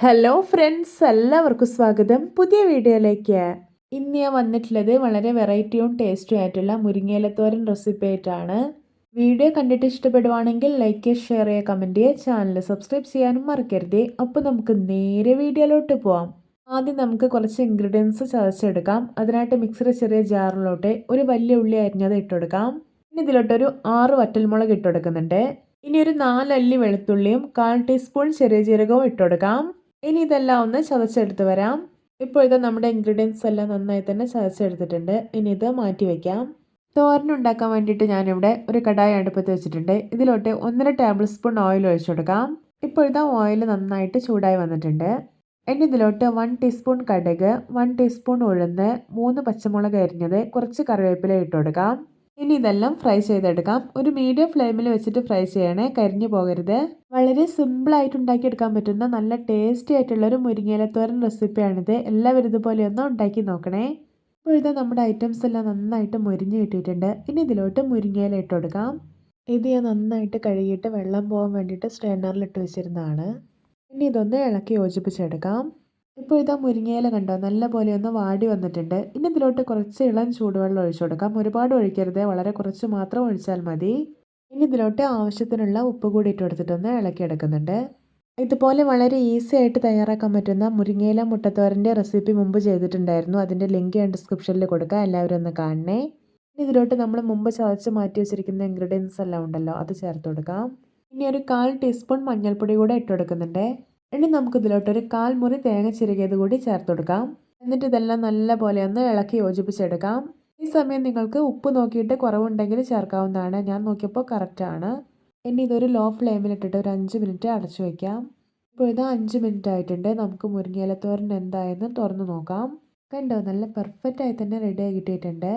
Hello friends എല്ലാവർക്കും സ്വാഗതം. പുതിയ വീഡിയോയിലേക്ക്. ഇന്ന് ഞാൻ വന്നിട്ടുള്ളത് വളരെ വെറൈറ്റിയും ടേസ്റ്റും ആയിട്ടുള്ള മുരിങ്ങയിലത്തോരൻ റെസിപ്പി ആയിട്ടാണ്. വീഡിയോ കണ്ടിട്ട് ഇഷ്ടപ്പെടുവാണെങ്കിൽ ലൈക്ക് ഷെയർ ചെയ്യുക കമന്റ് ചെയ്യുക. ചാനൽ സബ്സ്ക്രൈബ് ചെയ്യാനും മറക്കരുത്. അപ്പോൾ നമുക്ക് നേരെ വീഡിയോയിലോട്ട് പോവാം. ആദ്യം നമുക്ക് കുറച്ച് ഇൻഗ്രീഡിയൻസ് ചതച്ചെടുക്കാം. അതിനായിട്ട് മിക്സറി ചെറിയ ജാറിലോട്ട് ഒരു വലിയ ഉള്ളി അരിഞ്ഞത് ഇട്ടെടുക്കാം. ഇനി ഇതിലോട്ടൊരു ആറ് വറ്റൽമുളക് ഇട്ടെടുക്കുന്നുണ്ട്. ഇനി ഒരു നാലല്ലി വെളുത്തുള്ളിയും കാൽ ടീസ്പൂൺ ചെറിയ ജീരകവും ഇട്ടുകൊടുക്കാം ഇനി ഇതെല്ലാം ഒന്ന് ചതച്ചെടുത്ത് വരാം. ഇപ്പോൾ ഇത് നമ്മുടെ ഇൻഗ്രീഡിയൻസ് എല്ലാം നന്നായി തന്നെ ചതച്ചെടുത്തിട്ടുണ്ട്. ഇനി ഇത് മാറ്റി വയ്ക്കാം തോരൻ ഉണ്ടാക്കാൻ വേണ്ടിയിട്ട് ഞാനിവിടെ ഒരു കടായി അടുപ്പത്ത് വെച്ചിട്ടുണ്ട്. ഇതിലോട്ട് ഒന്നര ടേബിൾ സ്പൂൺ ഓയിൽ ഒഴിച്ചു കൊടുക്കാം. ഇപ്പോൾ ഓയിൽ നന്നായിട്ട് ചൂടായി വന്നിട്ടുണ്ട്. ഇനി ഇതിലോട്ട് വൺ ടീസ്പൂൺ കടുക് വൺ ടീസ്പൂൺ ഉഴുന്ന് മൂന്ന് പച്ചമുളക് അരിഞ്ഞത് കുറച്ച് കറിവേപ്പില ഇട്ട് കൊടുക്കാം. ഇനി ഇതെല്ലാം ഫ്രൈ ചെയ്തെടുക്കാം. ഒരു മീഡിയം ഫ്ലെയിമിൽ വെച്ചിട്ട് ഫ്രൈ ചെയ്യണേ. കരിഞ്ഞു പോകരുത്. വളരെ സിമ്പിളായിട്ട് ഉണ്ടാക്കിയെടുക്കാൻ പറ്റുന്ന നല്ല ടേസ്റ്റി ആയിട്ടുള്ള ഒരു മുരിങ്ങയിലത്തോരൻ റെസിപ്പിയാണിത് എല്ലാവരും ഇതുപോലെ ഒന്ന് ഉണ്ടാക്കി നോക്കണേ. ഇപ്പോഴത്തെ നമ്മുടെ ഐറ്റംസ് എല്ലാം നന്നായിട്ട് മുരിഞ്ഞ് കിട്ടിയിട്ടുണ്ട്. ഇനി ഇതിലോട്ട് മുരിങ്ങയില ഇട്ട് കൊടുക്കാം. ഇത് ഞാൻ നന്നായിട്ട് കഴുകിയിട്ട് വെള്ളം പോകാൻ വേണ്ടിയിട്ട് സ്ട്രെയിനറിൽ ഇട്ട് വെച്ചിരുന്നതാണ്. ഇനി ഇതൊന്ന് ഇളക്കി യോജിപ്പിച്ചെടുക്കാം. ഇപ്പോൾ ഇതാ മുരിങ്ങയില കണ്ടോ? നല്ലപോലെ ഒന്ന് വാടി വന്നിട്ടുണ്ട്. ഇനി ഇതിലോട്ട് കുറച്ച് ഇളം ചൂടുവെള്ളം ഒഴിച്ചു കൊടുക്കാം. ഒരുപാട് ഒഴിക്കരുത്. വളരെ കുറച്ച് മാത്രം ഒഴിച്ചാൽ മതി. ഇനി ഇതിലോട്ട് ആവശ്യത്തിനുള്ള ഉപ്പ് കൂടി ഇട്ട് കൊടുത്തിട്ടൊന്ന് ഇളക്കിയെടുക്കുന്നുണ്ട് ഇതുപോലെ വളരെ ഈസി ആയിട്ട് തയ്യാറാക്കാൻ പറ്റുന്ന മുരിങ്ങയില മുട്ടത്തോരന്റെ റെസിപ്പി മുമ്പ് ചെയ്തിട്ടുണ്ടായിരുന്നു. അതിന്റെ ലിങ്ക് ഞാൻ ഡിസ്ക്രിപ്ഷനിൽ കൊടുക്കാം. എല്ലാവരും ഒന്ന് കാണണേ. ഇനി ഇതിലോട്ട് നമ്മൾ മുമ്പ് ചതച്ച് മാറ്റി വെച്ചിരിക്കുന്ന ഇൻഗ്രീഡിയൻസ് എല്ലാം ഉണ്ടല്ലോ അത് ചേർത്ത് കൊടുക്കാം. ഇനി ഒരു കാൽ ടീസ്പൂൺ മഞ്ഞൾപ്പൊടി കൂടെ ഇട്ട് കൊടുക്കുന്നുണ്ട്. ഇനി നമുക്ക് ഇതിലോട്ടൊരു കാൽ മുറി തേങ്ങ ചിരകിയത് കൂടി ചേർത്ത് കൊടുക്കാം. എന്നിട്ട് ഇതെല്ലാം നല്ല പോലെ ഒന്ന് ഇളക്കി യോജിപ്പിച്ചെടുക്കാം. ഈ സമയം നിങ്ങൾക്ക് ഉപ്പ് നോക്കിയിട്ട് കുറവുണ്ടെങ്കിൽ ചേർക്കാവുന്നതാണ്. ഞാൻ നോക്കിയപ്പോൾ കറക്റ്റാണ് ഇനി ഇതൊരു ലോ ഫ്ലെയിമിലിട്ടിട്ട് ഒരു അഞ്ച് മിനിറ്റ് അടച്ചു വയ്ക്കാം ഇപ്പോൾ ഇത് അഞ്ച് മിനിറ്റ് ആയിട്ടുണ്ട്. നമുക്ക് മുരിങ്ങയിലത്തോരൻ എന്തായെന്ന് തുറന്ന് നോക്കാം. കണ്ടോ നല്ല പെർഫെക്റ്റ് ആയി തന്നെ റെഡി കിട്ടിയിട്ടുണ്ട്.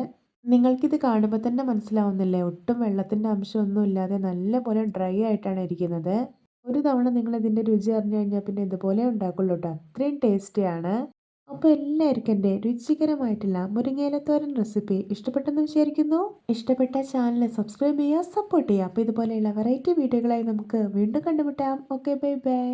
നിങ്ങൾക്കിത് കാണുമ്പോൾ തന്നെ മനസ്സിലാവുന്നില്ലേ? ഒട്ടും വെള്ളത്തിന്റെ അംശമൊന്നും ഇല്ലാതെ നല്ല പോലെ ഡ്രൈ ആയിട്ടാണ് ഇരിക്കുന്നത്. ഒരു തവണ നിങ്ങൾ ഇതിന്റെ രുചി അറിഞ്ഞു കഴിഞ്ഞാൽ പിന്നെ ഇതുപോലെ ഉണ്ടാക്കുള്ളൂ കേട്ടോ അത്രയും ടേസ്റ്റിയാണ് അപ്പോൾ എല്ലാവർക്കും എന്റെ രുചികരമായിട്ടുള്ള മുരിങ്ങയിലത്തോരൻ റെസിപ്പി ഇഷ്ടപ്പെട്ടെന്ന് വിചാരിക്കുന്നു. ഇഷ്ടപ്പെട്ട ചാനൽ സബ്സ്ക്രൈബ് ചെയ്യുക സപ്പോർട്ട് ചെയ്യുക. അപ്പോൾ ഇതുപോലെയുള്ള വെറൈറ്റി വീഡിയോകളായി നമുക്ക് വീണ്ടും കണ്ടുമുട്ടാം. Okay bye bye